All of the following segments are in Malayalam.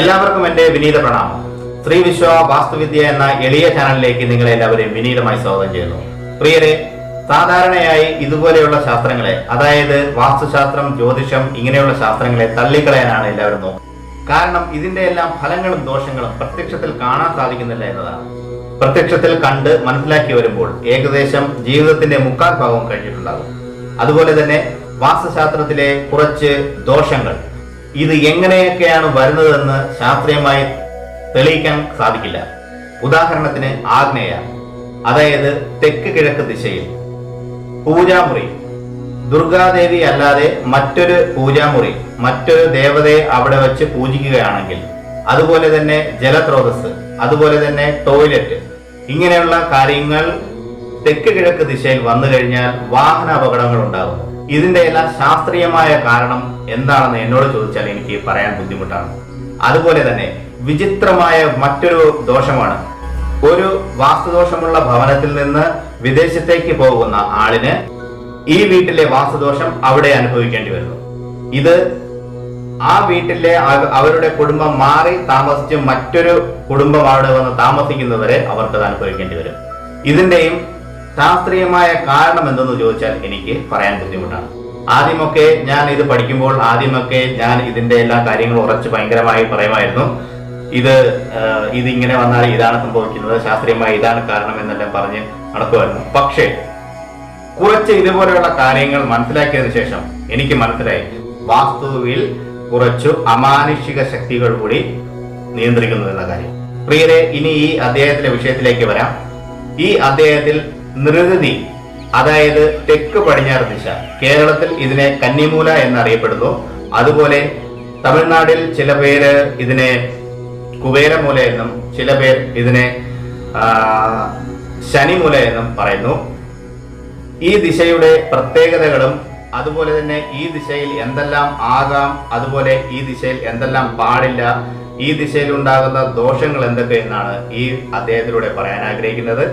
എല്ലാവർക്കും എന്റെ വിനീത പ്രണാമം. ശ്രീ വിശ്വ വാസ്തുവിദ്യ എന്ന എളിയ ചാനലിലേക്ക് നിങ്ങളെ എല്ലാവരെയും വിനീതമായി സ്വാഗതം ചെയ്യുന്നു. പ്രിയരെ സാധാരണയായി ഇതുപോലെയുള്ള ശാസ്ത്രങ്ങളെ അതായത് വാസ്തുശാസ്ത്രം ജ്യോതിഷം ഇങ്ങനെയുള്ള ശാസ്ത്രങ്ങളെ തള്ളിക്കളയാനാണ് എല്ലാവരും നോക്കുന്നത്. കാരണം ഇതിന്റെ എല്ലാം ഫലങ്ങളും ദോഷങ്ങളും പ്രത്യക്ഷത്തിൽ കാണാൻ സാധിക്കുന്നില്ല എന്നതാണ്. പ്രത്യക്ഷത്തിൽ കണ്ട് മനസ്സിലാക്കി വരുമ്പോൾ ഏകദേശം ജീവിതത്തിന്റെ മുക്കാൽ ഭാഗവും കഴിഞ്ഞിട്ടുണ്ടാകും. അതുപോലെ തന്നെ വാസ്തുശാസ്ത്രത്തിലെ കുറച്ച് ദോഷങ്ങൾ ഇത് എങ്ങനെയൊക്കെയാണ് വരുന്നതെന്ന് ശാസ്ത്രീയമായി തെളിയിക്കാൻ സാധിക്കില്ല. ഉദാഹരണത്തിന് ആഗ്നേയ അതായത് തെക്ക് കിഴക്ക് ദിശയിൽ. പൂജാമുറി. ദുർഗാദേവി അല്ലാതെ മറ്റൊരു പൂജാമുറി മറ്റൊരു ദേവതയെ അവിടെ വെച്ച് പൂജിക്കുകയാണെങ്കിൽ അതുപോലെ തന്നെ ജലസ്രോതസ് അതുപോലെ തന്നെ ടോയ്ലറ്റ് ഇങ്ങനെയുള്ള കാര്യങ്ങൾ തെക്ക് കിഴക്ക് ദിശയിൽ വന്നു കഴിഞ്ഞാൽ വാഹന അപകടങ്ങൾ ഉണ്ടാകും ഇതിന്റെ എല്ലാം ശാസ്ത്രീയമായ കാരണം എന്താണെന്ന് എന്നോട് ചോദിച്ചാൽ എനിക്ക് പറയാൻ ബുദ്ധിമുട്ടാണ്. അതുപോലെ തന്നെ വിചിത്രമായ മറ്റൊരു ദോഷമാണ്. ഒരു വാസ്തുദോഷമുള്ള ഭവനത്തിൽ നിന്ന് വിദേശത്തേക്ക് പോകുന്ന ആളിന് ഈ വീട്ടിലെ വാസ്തുദോഷം അവിടെ അനുഭവിക്കേണ്ടി വരുന്നു. ഇത് ആ വീട്ടിലെ അവരുടെ കുടുംബം മാറി താമസിച്ച് മറ്റൊരു കുടുംബം അവിടെ വന്ന് താമസിക്കുന്നവരെ അവർക്ക് അത് അനുഭവിക്കേണ്ടി വരും. ഇതിന്റെയും ശാസ്ത്രീയമായ കാരണം എന്തെന്ന് ചോദിച്ചാൽ എനിക്ക് പറയാൻ ബുദ്ധിമുട്ടാണ്. ആദ്യമൊക്കെ ഞാൻ ഇത് പഠിക്കുമ്പോൾ ആദ്യമൊക്കെ ഞാൻ ഇതിന്റെ എല്ലാ കാര്യങ്ങളും ഉറച്ച് ഭയങ്കരമായി പറയുമായിരുന്നു. ഇത് ഇതിങ്ങനെ വന്നാൽ ഇതാണ് സംഭവിക്കുന്നത് ശാസ്ത്രീയമായി ഇതാണ് കാരണം എന്നെല്ലാം പറഞ്ഞ് നടക്കുമായിരുന്നു. പക്ഷേ കുറച്ച് ഇതുപോലെയുള്ള കാര്യങ്ങൾ മനസ്സിലാക്കിയതിനു ശേഷം എനിക്ക് മനസ്സിലായി. വാസ്തുവിൽ കുറച്ചു അമാനുഷിക ശക്തികൾ കൂടി നിയന്ത്രിക്കുന്നു കാര്യം. പ്രിയരെ ഇനി ഈ അദ്ദേഹത്തിലെ വിഷയത്തിലേക്ക് വരാം. ഈ അദ്ദേഹത്തിൽ നൃഗതി അതായത് തെക്ക് പടിഞ്ഞാറ് ദിശ. കേരളത്തിൽ ഇതിനെ കന്നിമൂല എന്നറിയപ്പെടുന്നു. അതുപോലെ തമിഴ്നാട്ടിൽ ചില പേര് ഇതിനെ കുബേരമൂല എന്നും ചില പേർ ഇതിനെ ശനിമൂല എന്നും പറയുന്നു. ഈ ദിശയുടെ പ്രത്യേകതകളും അതുപോലെ തന്നെ ഈ ദിശയിൽ എന്തെല്ലാം ആകാം അതുപോലെ ഈ ദിശയിൽ എന്തെല്ലാം പാടില്ല ഈ ദിശയിൽ ഉണ്ടാകുന്ന ദോഷങ്ങൾ എന്തൊക്കെ എന്നാണ് ഈ അദ്ദേഹത്തിലൂടെ പറയാൻ ആഗ്രഹിക്കുന്നത്.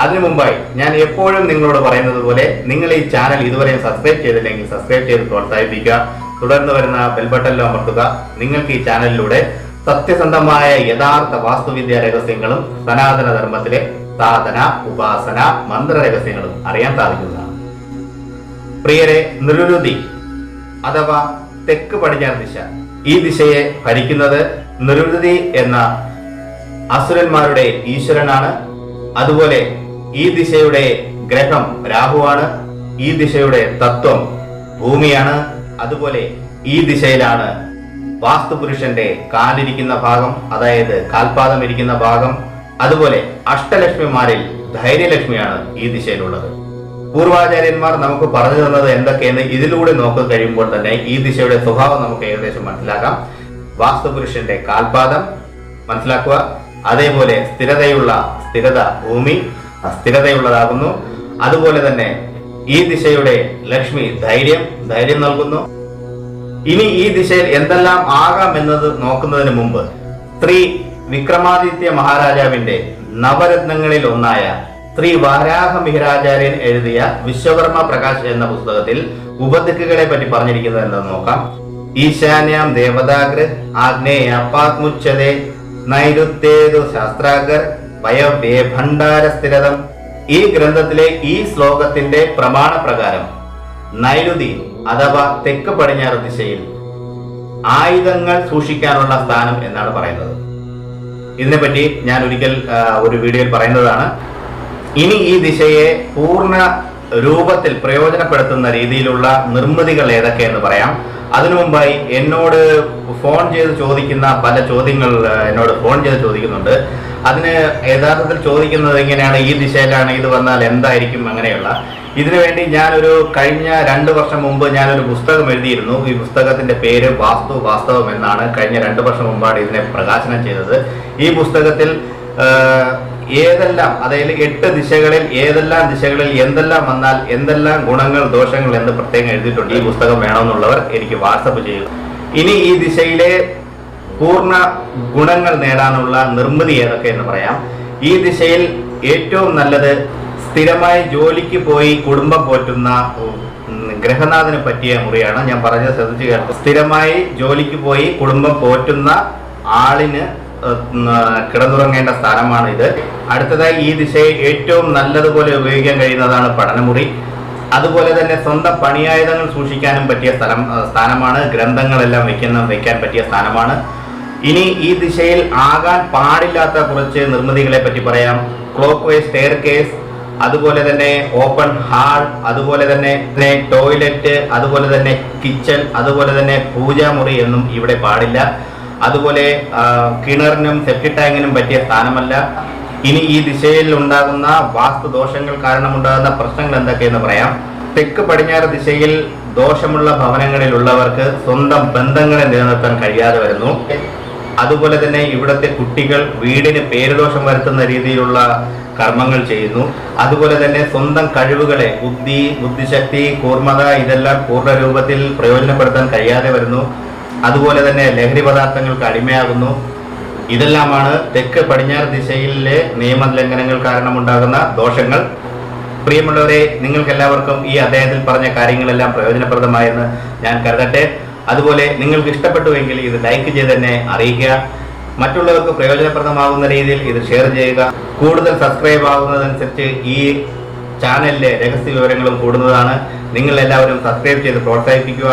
അതിനു മുമ്പായി ഞാൻ എപ്പോഴും നിങ്ങളോട് പറയുന്നത് പോലെ നിങ്ങൾ ഈ ചാനൽ ഇതുവരെയും സബ്സ്ക്രൈബ് ചെയ്തില്ലെങ്കിൽ സബ്സ്ക്രൈബ് ചെയ്ത് പ്രോത്സാഹിപ്പിക്കുക. തുടർന്ന് വരുന്ന ബെൽ അമർത്തുക. നിങ്ങൾക്ക് ഈ ചാനലിലൂടെ സത്യസന്ധമായ യഥാർത്ഥ വാസ്തുവിദ്യ രഹസ്യങ്ങളും സനാതന ധർമ്മത്തിലെ സാധന ഉപാസന മന്ത്ര രഹസ്യങ്ങളും അറിയാൻ സാധിക്കുന്നതാണ്. പ്രിയരെ നിരുതി അഥവാ തെക്ക് പടിഞ്ഞാറ് ദിശ. ഈ ദിശയെ ഭരിക്കുന്നത് നിരുതി എന്ന അസുരന്മാരുടെ ഈശ്വരനാണ്. അതുപോലെ ഈ ദിശയുടെ ഗ്രഹം രാഹുവാണ് ഈ ദിശയുടെ തത്വം ഭൂമിയാണ്. അതുപോലെ ഈ ദിശയിലാണ് വാസ്തുപുരുഷന്റെ കാലിരിക്കുന്ന ഭാഗം അതായത് കാൽപാദം ഇരിക്കുന്ന ഭാഗം. അതുപോലെ അഷ്ടലക്ഷ്മിമാരിൽ ധൈര്യലക്ഷ്മിയാണ് ഈ ദിശയിലുള്ളത്. പൂർവാചാര്യന്മാർ നമുക്ക് പറഞ്ഞു തന്നത് എന്തൊക്കെയെന്ന് ഇതിലൂടെ നോക്കി കഴിയുമ്പോൾ തന്നെ ഈ ദിശയുടെ സ്വഭാവം നമുക്ക് ഏകദേശം മനസ്സിലാക്കാം. വാസ്തുപുരുഷന്റെ കാൽപാദം മനസ്സിലാക്കുക. അതേപോലെ സ്ഥിരതയുള്ള സ്ഥിരത ഭൂമി സ്ഥിരതയുള്ളതാകുന്നു അതുപോലെ തന്നെ ഈ ദിശയുടെ ലക്ഷ്മി ധൈര്യം ധൈര്യം നൽകുന്നു. ഇനി ഈ ദിശയിൽ എന്തെല്ലാം ആകാം എന്നത് നോക്കുന്നതിന് മുമ്പ് ശ്രീ വിക്രമാദിത്യ മഹാരാജാവിന്റെ നവരത്നങ്ങളിൽ ഒന്നായ ശ്രീ വാരാഹ മിഹിരാചാര്യൻ എഴുതിയ വിശ്വകർമ്മ പ്രകാശ് എന്ന പുസ്തകത്തിൽ ഉപദിക്കുകളെ പറ്റി പറഞ്ഞിരിക്കുന്നത് എന്തെന്ന് നോക്കാം. ഈശാന്യാം ദേവതാഗ്ര ആഗ്നേയ പാത്മുച്ഛതേ നൈരുത്തേതു ശാസ്ത്രാഗർ വയവ്യേ ഭണ്ഡാര സ്ഥിരതം. ഈ ഗ്രന്ഥത്തിലെ ഈ ശ്ലോകത്തിന്റെ പ്രമാണപ്രകാരം നൈരുതി അഥവാ തെക്ക് പടിഞ്ഞാറ് ദിശയിൽ ആയുധങ്ങൾ സൂക്ഷിക്കാനുള്ള സ്ഥാനം എന്നാണ് പറയുന്നത്. ഇതിനെപ്പറ്റി ഞാൻ ഒരിക്കൽ ഒരു വീഡിയോയിൽ പറയുന്നതാണ്. ഇനി ഈ ദിശയെ പൂർണ രൂപത്തിൽ പ്രയോജനപ്പെടുത്തുന്ന രീതിയിലുള്ള നിർമ്മിതികൾ ഏതൊക്കെയെന്ന് പറയാം. അതിനു മുമ്പായി എന്നോട് ഫോൺ ചെയ്ത് ചോദിക്കുന്ന പല ചോദ്യങ്ങൾ എന്നോട് ഫോൺ ചെയ്ത് ചോദിക്കുന്നുണ്ട്. അതിന് യഥാർത്ഥത്തിൽ ചോദിക്കുന്നത് എങ്ങനെയാണ് ഈ ദിശയിലാണ് ഇത് വന്നാൽ എന്തായിരിക്കും അങ്ങനെയുള്ള. ഇതിനുവേണ്ടി ഞാനൊരു കഴിഞ്ഞ രണ്ട് വർഷം മുമ്പ് ഞാനൊരു പുസ്തകം എഴുതിയിരുന്നു. ഈ പുസ്തകത്തിന്റെ പേര് വാസ്തു വാസ്തവം എന്നാണ്. കഴിഞ്ഞ രണ്ട് വർഷം മുമ്പാണ് ഇതിനെ പ്രകാശനം ചെയ്തത്. ഈ പുസ്തകത്തിൽ ഏതെല്ലാം അതായത് എട്ട് ദിശകളിൽ ഏതെല്ലാം ദിശകളിൽ എന്തെല്ലാം വന്നാൽ എന്തെല്ലാം ഗുണങ്ങൾ ദോഷങ്ങൾ എന്ന് പ്രത്യേകം എഴുതിയിട്ടുണ്ട്. ഈ പുസ്തകം വേണമെന്നുള്ളവർ എനിക്ക് വാട്സപ്പ് ചെയ്യുക. ഇനി ഈ ദിശയിലെ പൂർണ ഗുണങ്ങൾ നേടാനുള്ള നിർമ്മിതി ഏതൊക്കെ എന്ന് പറയാം. ഈ ദിശയിൽ ഏറ്റവും നല്ലത് സ്ഥിരമായി ജോലിക്ക് പോയി കുടുംബം പോറ്റുന്ന ഗ്രഹനാഥന് പറ്റിയ മുറിയാണ്. ഞാൻ പറഞ്ഞത് ശ്രദ്ധിച്ചു കേട്ടു സ്ഥിരമായി ജോലിക്ക് പോയി കുടുംബം പോറ്റുന്ന ആളിന് കിടന്നുറങ്ങേണ്ട സ്ഥാനമാണ് ഇത് അടുത്തതായി ഈ ദിശയെ ഏറ്റവും നല്ലതുപോലെ ഉപയോഗിക്കാൻ കഴിയുന്നതാണ് പഠനമുറി. അതുപോലെ തന്നെ സ്വന്തം പണിയായുധങ്ങൾ സൂക്ഷിക്കാനും പറ്റിയ സ്ഥലം സ്ഥാനമാണ്. ഗ്രന്ഥങ്ങളെല്ലാം വെക്കുന്ന വെക്കാൻ പറ്റിയ സ്ഥാനമാണ്. ഇനി ഈ ദിശയിൽ ആകാൻ പാടില്ലാത്ത കുറച്ച് നിർമ്മിതികളെ പറ്റി പറയാം. ക്ലോക്ക് വൈസ് സ്റ്റെയർ കേസ് അതുപോലെ തന്നെ ഓപ്പൺ ഹാൾ അതുപോലെ തന്നെ ടോയ്ലറ്റ് അതുപോലെ തന്നെ കിച്ചൺ അതുപോലെ തന്നെ പൂജാമുറി എന്നും ഇവിടെ പാടില്ല. അതുപോലെ കിണറിനും സെപ്റ്റി ടാങ്കിനും പറ്റിയ സ്ഥാനമല്ല. ഇനി ഈ ദിശയിൽ ഉണ്ടാകുന്ന വാസ്തുദോഷങ്ങൾ കാരണമുണ്ടാകുന്ന പ്രശ്നങ്ങൾ എന്തൊക്കെയെന്ന് പറയാം. തെക്ക് പടിഞ്ഞാറ് ദിശയിൽ ദോഷമുള്ള ഭവനങ്ങളിൽ ഉള്ളവർക്ക് സ്വന്തം ബന്ധങ്ങളെ നിലനിർത്താൻ കഴിയാതെ വരുന്നു. അതുപോലെ തന്നെ ഇവിടുത്തെ കുട്ടികൾ വീടിന് പേരുദോഷം വരുത്തുന്ന രീതിയിലുള്ള കർമ്മങ്ങൾ ചെയ്യുന്നു. അതുപോലെ തന്നെ സ്വന്തം കഴിവുകളെ ബുദ്ധി ബുദ്ധിശക്തി കൂർമ്മത ഇതെല്ലാം പൂർണ രൂപത്തിൽ പ്രയോജനപ്പെടുത്താൻ കഴിയാതെ വരുന്നു. അതുപോലെ തന്നെ ലഹരി പദാർത്ഥങ്ങൾക്ക് അടിമയാകുന്നു. ഇതെല്ലാമാണ് തെക്ക് പടിഞ്ഞാറ് ദിശയിലെ നിയമലംഘനങ്ങൾ കാരണമുണ്ടാകുന്ന ദോഷങ്ങൾ. പ്രിയമുള്ളവരെ നിങ്ങൾക്കെല്ലാവർക്കും ഈ അദ്ദേഹത്തിൽ പറഞ്ഞ കാര്യങ്ങളെല്ലാം പ്രയോജനപ്രദമായെന്ന് ഞാൻ കരുതട്ടെ. അതുപോലെ നിങ്ങൾക്ക് ഇഷ്ടപ്പെട്ടുവെങ്കിൽ ഇത് ലൈക്ക് ചെയ്ത് തന്നെ അറിയിക്കുക. മറ്റുള്ളവർക്ക് പ്രയോജനപ്രദമാകുന്ന രീതിയിൽ ഇത് ഷെയർ ചെയ്യുക. കൂടുതൽ സബ്സ്ക്രൈബ് ആകുന്നതനുസരിച്ച് ഈ ചാനലിലെ രഹസ്യ വിവരങ്ങളും കൂടുന്നതാണ്. നിങ്ങൾ എല്ലാവരും സബ്സ്ക്രൈബ് ചെയ്ത് പ്രോത്സാഹിപ്പിക്കുക.